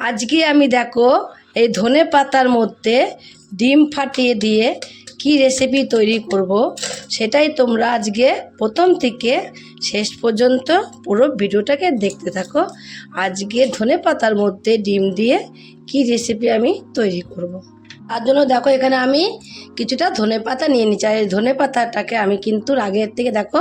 আজকে আমি দেখো এই ধনে পাতার মধ্যে ডিম ফাটিয়ে দিয়ে কি রেসিপি তৈরি করব, সেটাই তোমরা আজকে প্রথম থেকে শেষ পর্যন্ত পুরো ভিডিওটাকে দেখতে থাকো আজকে ধনে পাতার মধ্যে ডিম দিয়ে কি রেসিপি আমি তৈরি করব। তার জন্য দেখো এখানে আমি কিছুটা ধনে পাতা নিয়ে নিচ্ছি আর এই ধনে পাতাটাকে আমি কিন্তু আগের থেকে দেখো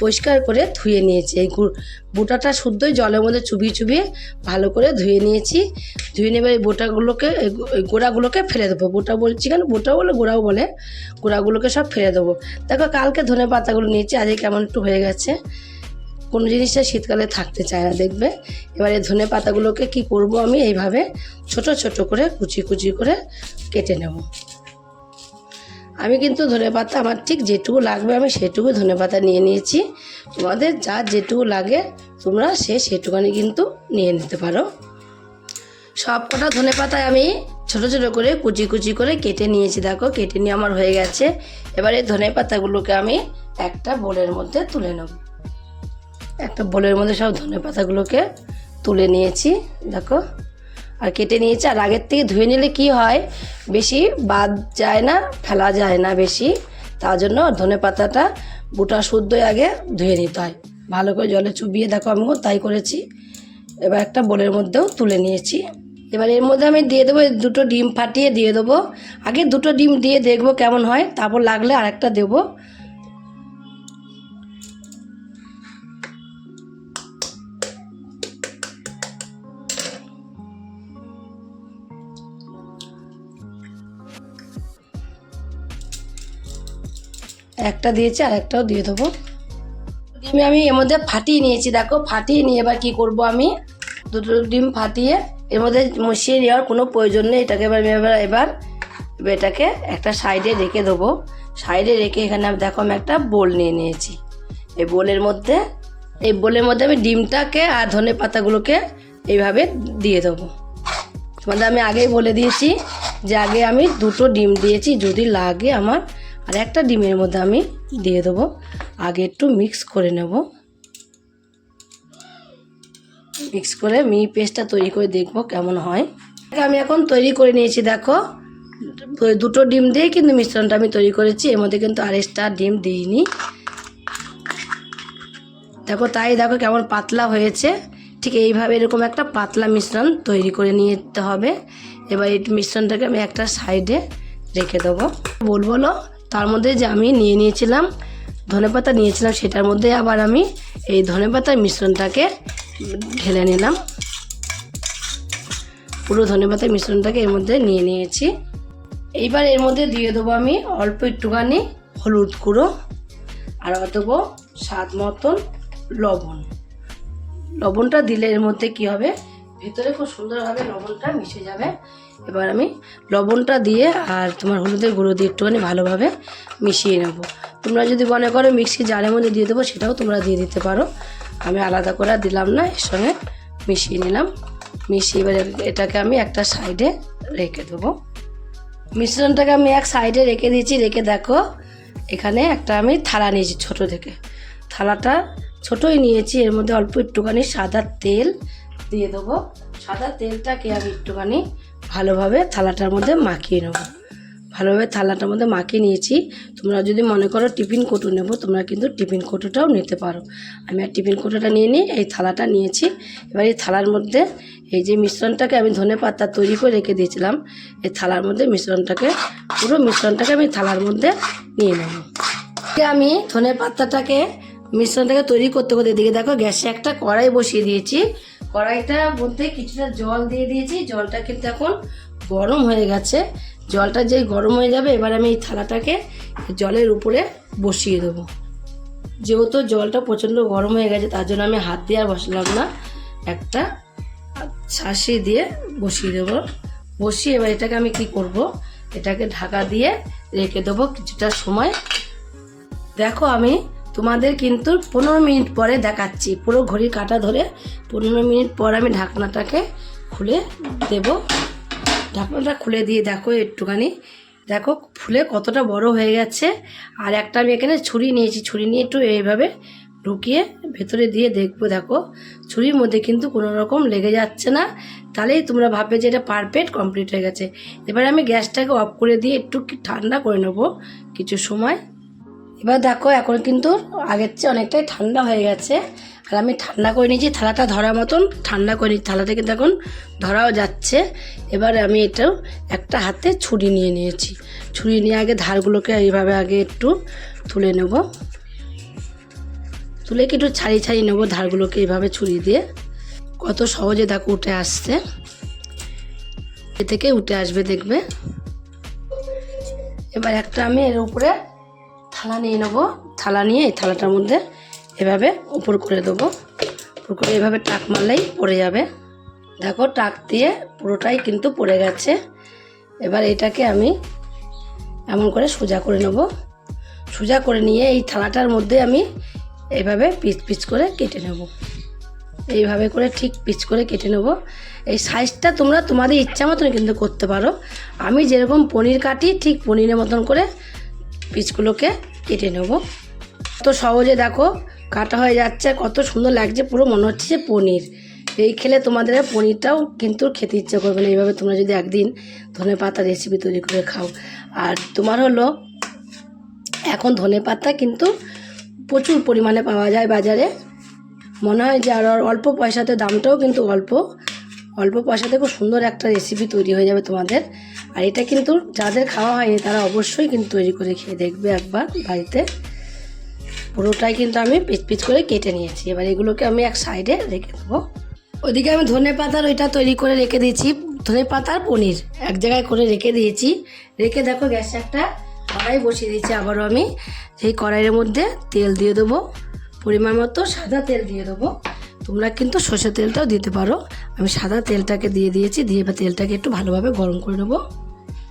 পরিষ্কার করে ধুয়ে নিয়েছি। এই বুটাটা শুদ্ধই জলের মধ্যে চুবিয়ে চুবিয়ে ভালো করে ধুয়ে নিয়েছি। ধুয়ে নেবে এই বোটাগুলোকে, এই গোড়াগুলোকে ফেলে দেবো। বোটা বলছি কেন? বোটাও বলে, গোড়াও বলে। গোড়াগুলোকে সব ফেলে দেবো। দেখো কালকে ধনে পাতাগুলো নিয়েছি, আজকে কেমন একটু হয়ে গেছে। কোনো জিনিসটা শীতকালে থাকতে চায় না, দেখবে? এবারে ধনে পাতাগুলোকে কি করব আমি? এইভাবে ছোট ছোট করে কুচি কুচি করে কেটে নেব। আমি কিন্তু ধনে পাতা আমার ঠিক যেটুকু লাগবে আমি সেটুকু ধনে পাতা নিয়ে নিয়েছি। তোমাদের যা যেটুকু লাগে তোমরা সে সেটুকানি কিন্তু নিয়ে নিতে পারো। সব কটা ধনে পাতায় আমি ছোট ছোট করে কুচি কুচি করে কেটে নিয়েছি, দেখো, কেটে নিয়ে আমার হয়ে গেছে। এবারে ধনে পাতাগুলোকে আমি একটা বোলের মধ্যে তুলে নেব। একটা বোলের মধ্যে সব ধনে পাতাগুলোকে তুলে নিয়েছি, দেখো। আর কেটে নিয়েছি, আর আগের থেকে ধুয়ে নিলে কি হয়, বেশি বাদ যায় না, ফেলা যায় না বেশি। তার জন্য ধনে পাতাটা বুটা শুদ্ধই আগে ধুয়ে নিতে হয়। ভালো করে জলে চুবিয়ে, দেখো আমিও তাই করেছি। এবার একটা বোলের মধ্যেও তুলে নিয়েছি। এবার এর মধ্যে আমি দিয়ে দেবো, দুটো ডিম ফাটিয়ে দিয়ে দেবো। আগে দুটো ডিম দিয়ে দেখব কেমন হয়, তারপর লাগলে আরেকটা দেবো। একটা দিয়েছি আর একটাও দিয়ে দেবো। ডিম আমি এর মধ্যে ফাটিয়ে নিয়েছি, দেখো, ফাটিয়ে নিয়ে এবার কি করব আমি? দুটো ডিম ফাটিয়ে এর মধ্যে মিশিয়ে নেওয়ার কোনো প্রয়োজন নেই, এটাকে এবার এবার এবার এটাকে একটা সাইডে রেখে দেবো। সাইডে রেখে এখানে দেখো, আমি একটা বোল নিয়ে নিয়েছি। এই বোলের মধ্যে, এই বোলের মধ্যে আমি ডিমটাকে আর ধনে পাতাগুলোকে এইভাবে দিয়ে দেবো। তোমাদের আমি আগেই বলে দিয়েছি যে আগে আমি দুটো ডিম দিয়েছি, যদি লাগে আমার আর একটা ডিমের মধ্যে আমি দিয়ে দেবো। আগে একটু মিক্স করে নেব। মিক্স করে মি পেস্টটা তৈরি করে দেখব কেমন হয়। আমি এখন তৈরি করে নিয়েছি দেখো। দুটো ডিম দিয়ে কিন্তু মিশ্রণটা আমি তৈরি করেছি। এর মধ্যে কিন্তু আর এক্সট্রা ডিম দিইনি। দেখো তাই দেখো কেমন পাতলা হয়েছে। ঠিক এইভাবে এরকম একটা পাতলা মিশ্রণ তৈরি করে নিয়ে যেতে হবে। এবার এই মিশ্রণটাকে আমি একটা সাইডে রেখে দেবো। বলব তার মধ্যে যে আমি নিয়ে নিয়েছিলাম ধনেপাতা নিয়েছিলাম, সেটার মধ্যে আবার আমি এই ধনেপাতার মিশ্রণটাকে ঢেলে নিলাম। পুরো ধনেপাতার মিশ্রণটাকে এর মধ্যে নিয়ে নিয়েছি। এইবার এর মধ্যে দিয়ে দেবো আমি অল্প একটুখানি হলুদ গুঁড়ো আর দেবো স্বাদ মতন লবণ। লবণটা দিলে এর মধ্যে কি হবে? ভেতরে খুব সুন্দরভাবে লবণটা মিশে যাবে। এবার আমি লবণটা দিয়ে আর তোমার হলুদের গুঁড়ো দিয়ে একটুখানি ভালোভাবে মিশিয়ে নেব। তোমরা যদি মনে করো মিক্সি জারের মধ্যে দিয়ে দেবো, সেটাও তোমরা দিয়ে দিতে পারো। আমি আলাদা করে দিলাম না, এর সঙ্গে মিশিয়ে নিলাম। মিশিয়ে এবার এটাকে আমি একটা সাইডে রেখে দেবো। মিশ্রণটাকে আমি এক সাইডে রেখে দিয়েছি। রেখে দেখো, এখানে একটা আমি থালা নিয়েছি ছোট থেকে। থালাটা ছোটই নিয়েছি, এর মধ্যে অল্প একটুখানি সাদা তেল দিয়ে দেবো। সাদা তেলটাকে আমি একটুখানি ভালোভাবে থালাটার মধ্যে মাখিয়ে নেব। ভালোভাবে থালাটার মধ্যে মাখিয়ে নিয়েছি। তোমরা যদি মনে করো টিফিন কোটো নেব, তোমরা কিন্তু টিফিন কোটোটাও নিতে পারো। আমি আর টিফিন কোটোটা নিয়ে নিই এই থালাটা নিয়েছি। এবার এই থালার মধ্যে এই যে মিশ্রণটাকে আমি ধনে পাতা তৈরি করে রেখে দিয়েছিলাম, এই থালার মধ্যে মিশ্রণটাকে, পুরো মিশ্রণটাকে আমি থালার মধ্যে নিয়ে নেব। আমি ধনে পাতাটাকে মিশ্রণটাকে তৈরি করতে করতে এদিকে দেখো গ্যাসে একটা কড়াই বসিয়ে দিয়েছি। কড়াইটার মধ্যে কিছুটা জল দিয়ে দিয়েছি। জলটা কিন্তু এখন গরম হয়ে গেছে। জলটা যেই গরম হয়ে যাবে, এবার আমি এই থালাটাকে জলের উপরে বসিয়ে দেবো। যেহেতু জলটা প্রচণ্ড গরম হয়ে গেছে, তার জন্য আমি হাত দিয়ে আর বসলাম না। একটা ছাঁসি দিয়ে বসিয়ে দেবো। বসিয়ে এবার এটাকে আমি কি করব? এটাকে ঢাকা দিয়ে রেখে দেবো কিছুটা সময়। দেখো আমি তোমাদের কিন্তু পনেরো মিনিট পরে দেখাচ্ছি। পুরো ঘড়ির কাটা ধরে পনেরো মিনিট পর আমি ঢাকনাটাকে খুলে দেব। ঢাকনাটা খুলে দিয়ে দেখো একটুখানি। দেখো ফুলে কতটা বড় হয়ে গেছে। আর একটা আমি এখানে ছুরি নিয়েছি। ছুরি নিয়ে একটু এইভাবে ঢুকিয়ে ভেতরে দিয়ে দেখব। দেখো ছুরির মধ্যে কিন্তু কোনো রকম লেগে যাচ্ছে না। তাহলেই তোমরা ভাববে যে এটা পারফেক্ট কমপ্লিট হয়ে গেছে। এবারে আমি গ্যাসটাকে অফ করে দিয়ে একটু ঠান্ডা করে নেব। কিছু সময় এবার দেখো, এখন কিন্তু আগের চেয়ে অনেকটাই ঠান্ডা হয়ে গেছে। আর আমি ঠান্ডা করে নিয়েছি, থালাটা ধরার মতন ঠান্ডা করে নিয়েছি। থালাটা কিন্তু এখন ধরাও যাচ্ছে। এবার আমি এটাও একটা হাতে ছুরি নিয়ে নিয়েছি। ছুরি নিয়ে আগে ধারগুলোকে এইভাবে আগে একটু তুলে নেব। তুলে কি একটু ছাড়িয়ে ছাড়িয়ে নেব ধারগুলোকে এইভাবে ছুরি দিয়ে। কত সহজে দেখো উঠে আসছে। এ থেকে উঠে আসবে, দেখবে। এবার একটা আমি এর উপরে থালা নিয়ে নেব। থালা নিয়ে এই থালাটার মধ্যে এভাবে উপর করে দেবো। উপর করে এভাবে টাক মারলেই পড়ে যাবে। দেখো, টাক দিয়ে পুরোটাই কিন্তু পড়ে গেছে। এবার এটাকে আমি এমন করে সোজা করে নেব। সোজা করে নিয়ে এই থালাটার মধ্যে আমি এইভাবে পিচ পিচ করে কেটে নেব। এইভাবে করে ঠিক পিচ করে কেটে নেব। এই সাইজটা তোমরা তোমাদের ইচ্ছা মতন কিন্তু করতে পারো। আমি যেরকম পনির কাটি ঠিক পনিরের মতন করে পিসগুলোকে কেটে নেব। তো সহজে দেখো, কাটা হয়ে যাচ্ছে, কত সুন্দর লাগছে, পুরো মনে হচ্ছে যে পনির। এই খেলে তোমাদের পনিরটাও কিন্তু খেতে ইচ্ছে করবে না। এইভাবে তোমরা যদি একদিন ধনে পাতা রেসিপি তৈরি করে খাও। আর তোমার হলো, এখন ধনে পাতা কিন্তু প্রচুর পরিমাণে পাওয়া যায় বাজারে। মনে হয় যে আর অল্প পয়সাতে দামটাও কিন্তু অল্প। অল্প পয়সাতে খুব সুন্দর একটা রেসিপি তৈরি হয়ে যাবে তোমাদের। আর এটা কিন্তু যাদের খাওয়া হয়নি, তারা অবশ্যই কিন্তু তৈরি করে খেয়ে দেখবে একবার বাড়িতে। পুরোটাই কিন্তু আমি পিচ পিচ করে কেটে নিয়েছি। এবার এগুলোকে আমি এক সাইডে রেখে দেবো। ওদিকে আমি ধনে পাতার ওইটা তৈরি করে রেখে দিয়েছি। ধনে পাতার পনির এক জায়গায় করে রেখে দিয়েছি। রেখে দেখো গ্যাসে একটা কড়াই বসিয়ে দিয়েছি। আবারও আমি সেই কড়াইয়ের মধ্যে তেল দিয়ে দেবো। পরিমাণ মতো সাদা তেল দিয়ে দেবো। তোমরা কিন্তু সর্ষের তেলটাও দিতে পারো। আমি সাদা তেলটাকে দিয়ে দিয়েছি। দিয়ে এবার তেলটাকে একটু ভালোভাবে গরম করে নেব।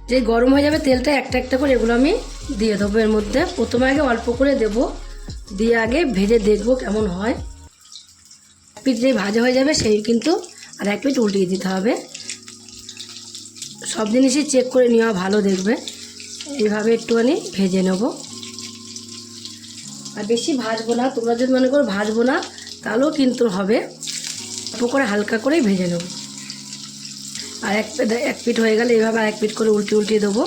যে গরম হয়ে যাবে তেলটা একটা একটা করে এগুলো আমি দিয়ে দেবো এর মধ্যে। প্রথমে আগে অল্প করে দেবো। দিয়ে আগে ভেজে দেখব কেমন হয়। পিঠ যে ভাজা হয়ে যাবে সেই কিন্তু আর এক পিঠ উল্টিয়ে দিতে হবে। সব জিনিসই চেক করে নেওয়া ভালো দেখবে। এইভাবে একটুখানি ভেজে নেব। আর বেশি ভাজবো না, তোমরা যদি মনে করো ভাজবো না, তাহলেও কিন্তু হবে। অল্প করে হালকা করেই ভেজে নেব। আর এক এক পিঠ হয়ে গেলে এইভাবে আর এক পিঠ করে উল্টে উল্টিয়ে দেবো।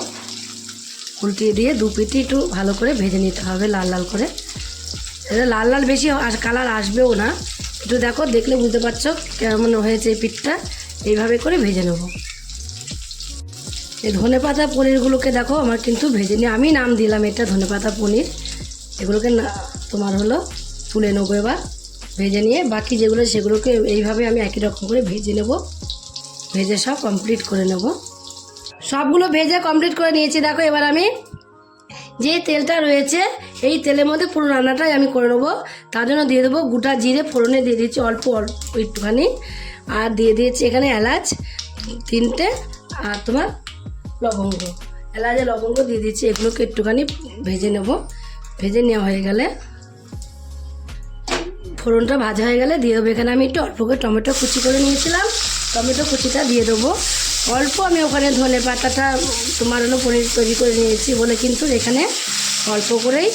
উল্টিয়ে দিয়ে দু পিঠই একটু ভালো করে ভেজে নিতে হবে লাল লাল করে। এটা লাল লাল বেশি আর কালার আসবেও না। একটু দেখো, দেখলে বুঝতে পারছ কেমন হয়েছে এই পিঠটা। এইভাবে করে ভেজে নেব। এই ধনে পাতা পনিরগুলোকে দেখো, আমার কিন্তু ভেজে নিয়ে আমি নাম দিলাম এটা ধনে পাতা পনির। এগুলোকে না তোমার হলো তুলে নেব এবার। ভেজে নিয়ে বাকি যেগুলো, সেগুলোকে এইভাবে আমি একই রকম করে ভেজে নেব। ভেজে সব কমপ্লিট করে নেব। সবগুলো ভেজে কমপ্লিট করে নিয়েছি। দেখো, এবার আমি যে তেলটা রয়েছে, এই তেলের মধ্যে পুরো রান্নাটাই আমি করে নেব। তার জন্য দিয়ে দেবো গোটা জিরে, ফোড়নে দিয়ে দিচ্ছি অল্প অল্প একটুখানি। আর দিয়ে দিয়েছি এখানে এলাচ, তিনটে, আর তোমার লবঙ্গ। এলাচে লবঙ্গ দিয়ে দিচ্ছি এগুলোকে একটুখানি ভেজে নেব। ভেজে নেওয়া হয়ে গেলে ফোড়নটা ভাজা হয়ে গেলে দিয়ে দেবো। এখানে আমি একটু অল্প করে টমেটো কুচি করে নিয়েছিলাম। টমেটো কুচিটা দিয়ে দেবো। অল্প আমি ওখানে ধনে পাতাটা তোমার হলো পনির তৈরি করে নিয়েছি বলে কিন্তু এখানে অল্প করেই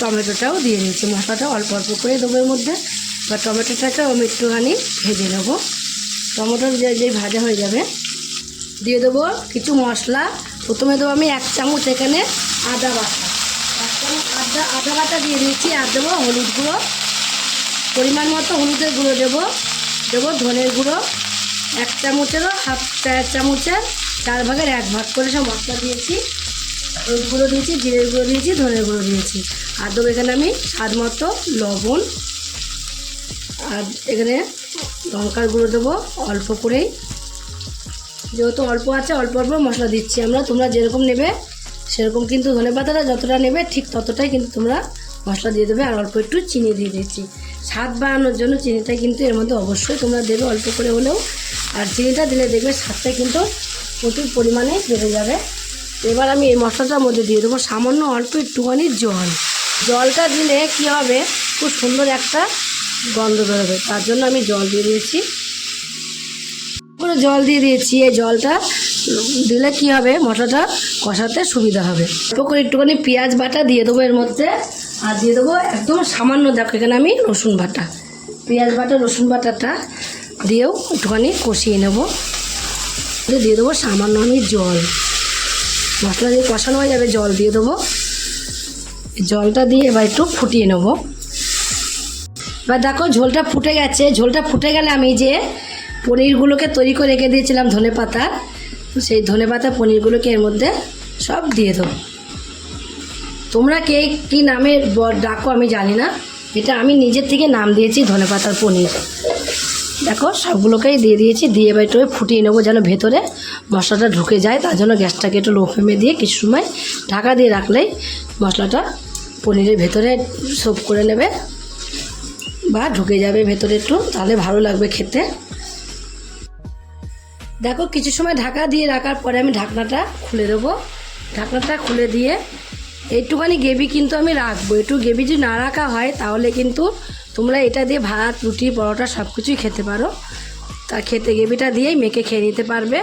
টমেটোটাও দিয়ে দিয়েছি। মশলাটা অল্প অল্প করে দেবো এর মধ্যে। বা টমেটোটাকে আমি একটুখানি ভেজে নেব। টমেটো যে যেই ভাজা হয়ে যাবে। দিয়ে দেবো কিছু মশলা। প্রথমে দেবো আমি এক চামচ এখানে আদা বাটা। এক চামচ আদা আদা বাটা দিয়ে দিয়েছি। আর দেবো হলুদ গুঁড়ো। পরিমাণ মতো হলুদের গুঁড়ো দেবো। দেবো ধনের গুঁড়ো। এক চামচেরও হাফ চার চামচের চার ভাগের এক ভাগ করে সব মশলা দিয়েছি। হলুদ গুঁড়ো দিয়েছি, জিরের গুঁড়ো দিয়েছি, ধনের গুঁড়ো দিয়েছি। আর দেবো এখানে আমি স্বাদ মতো লবণ। আর এখানে লঙ্কার গুঁড়ো দেবো অল্প করেই। যেহেতু অল্প আছে, অল্প অল্প মশলা দিচ্ছি আমরা। তোমরা যেরকম নেবে সেরকম কিন্তু ধনে পাতাটা যতটা নেবে ঠিক ততটাই কিন্তু তোমরা মশলা দিয়ে দেবে। আর অল্প একটু চিনি দিয়ে দিচ্ছি। স্বাদ বাড়ানোর জন্য চিনিটা কিন্তু এর মধ্যে অবশ্যই তোমরা দেবে অল্প করে হলেও। আর চিনিটা দিলে দেখবে স্বাদটা কিন্তু প্রচুর পরিমাণে বেড়ে যাবে। এবার আমি এই মশলাটার মধ্যে দিয়ে দেবো সামান্য অল্প একটুখানি জল। জলটা দিলে কি হবে? খুব সুন্দর একটা গন্ধ বেরোবে। তার জন্য আমি জল দিয়ে দিয়েছি। পুরো জল দিয়ে দিয়েছি এই জলটা। দিলে কি হবে? মশলাটা কষাতে সুবিধা হবে। অল্প করে একটুখানি পেঁয়াজ বাটা দিয়ে দেবো এর মধ্যে। আর দিয়ে দেবো একদম সামান্য, দেখো এখানে আমি রসুন বাটা। পেঁয়াজ বাটা, রসুন বাটাটা দিয়েও একটুখানি কষিয়ে নেব। দিয়ে দিয়ে দেবো সামান্য আমি জল। মশলা দিয়ে কষানো হয়ে যাবে, জল দিয়ে দেবো। জলটা দিয়ে এবার একটু ফুটিয়ে নেব। এবার দেখো ঝোলটা ফুটে গেছে। ঝোলটা ফুটে গেলে আমি যে পনিরগুলোকে তৈরি করে রেখে দিয়েছিলাম ধনে পাতা সেই ধনে পাতা, পনিরগুলোকে এর মধ্যে সব দিয়ে দেবো। তোমরা কে, কী নামে ব- ডাকো আমি জানি না। এটা আমি নিজের থেকে নাম দিয়েছি ধনে পাতার পনির। দেখো, সবগুলোকেই দিয়ে দিয়েছি। দিয়ে এবার একটু ফুটিয়ে নেব যেন ভেতরে মশলাটা ঢুকে যায়। তার জন্য গ্যাসটাকে একটু লো ফ্লেমে দিয়ে কিছু সময় ঢাকা দিয়ে রাখলেই মশলাটা পনিরের ভেতরে সোপ করে নেবে বা ঢুকে যাবে ভেতরে একটু। তাহলে ভালো লাগবে খেতে। দেখো, কিছু সময় ঢাকা দিয়ে রাখার পরে আমি ঢাকনাটা খুলে দেবো। ঢাকনাটা খুলে দিয়ে একটুখানি গ্রেভি কিন্তু আমি রাখব। একটু গ্রেভি যদি না রাখা হয়, তাহলে কিন্তু তোমরা এটা দিয়ে ভাত, রুটি, পরোটা সব কিছুই খেতে পারো। তা খেতে গ্রেভিটা দিয়েই মেখে খেয়ে নিতে পারবে।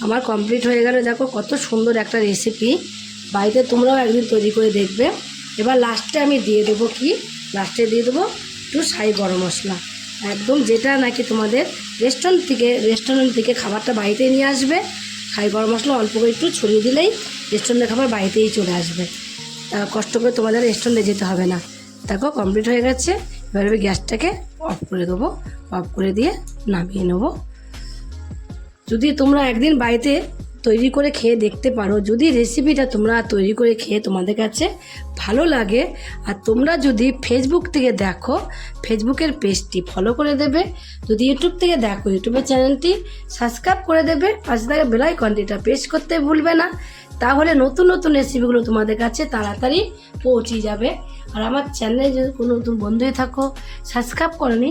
আমার কমপ্লিট হয়ে গেল। দেখো, কত সুন্দর একটা রেসিপি বাড়িতে তোমরাও একদিন তৈরি করে দেখবে। এবার লাস্টে আমি দিয়ে দেবো কি? লাস্টে দিয়ে দেবো একটু সাই গরম মশলা। একদম যেটা নাকি তোমাদের রেস্টুরেন্ট থেকে রেস্টুরেন্ট থেকে খাবারটা বাড়িতে নিয়ে আসবে। খাই গরম মশলা অল্প করে একটু ছড়িয়ে দিলেই রেস্টুরেন্টের খাবার বাড়িতেই চলে আসবে। কষ্ট করে তোমাদের রেস্টুরেন্টে যেতে হবে না। দেখো কমপ্লিট হয়ে গেছে। এবার আমি গ্যাসটাকে অফ করে দেবো। অফ করে দিয়ে নামিয়ে নেব। যদি তোমরা একদিন বাড়িতে তৈরি করে খেয়ে দেখতে পারো। যদি রেসিপিটা তোমরা তৈরি করে খেয়ে তোমাদের কাছে ভালো লাগে, আর তোমরা যদি ফেসবুক থেকে দেখো ফেসবুকের পেজটি ফলো করে দেবে। যদি ইউটিউব থেকে দেখো ইউটিউবের চ্যানেলটি সাবস্ক্রাইব করে দেবে। পাশে থাকা বেলাইকনটিটা প্রেস করতে ভুলবে না। তাহলে নতুন নতুন রেসিপিগুলো তোমাদের কাছে তাড়াতাড়ি পৌঁছে যাবে। আর আমার চ্যানেলে যদি কোনো নতুন বন্ধুই থাকো সাবস্ক্রাইব করনি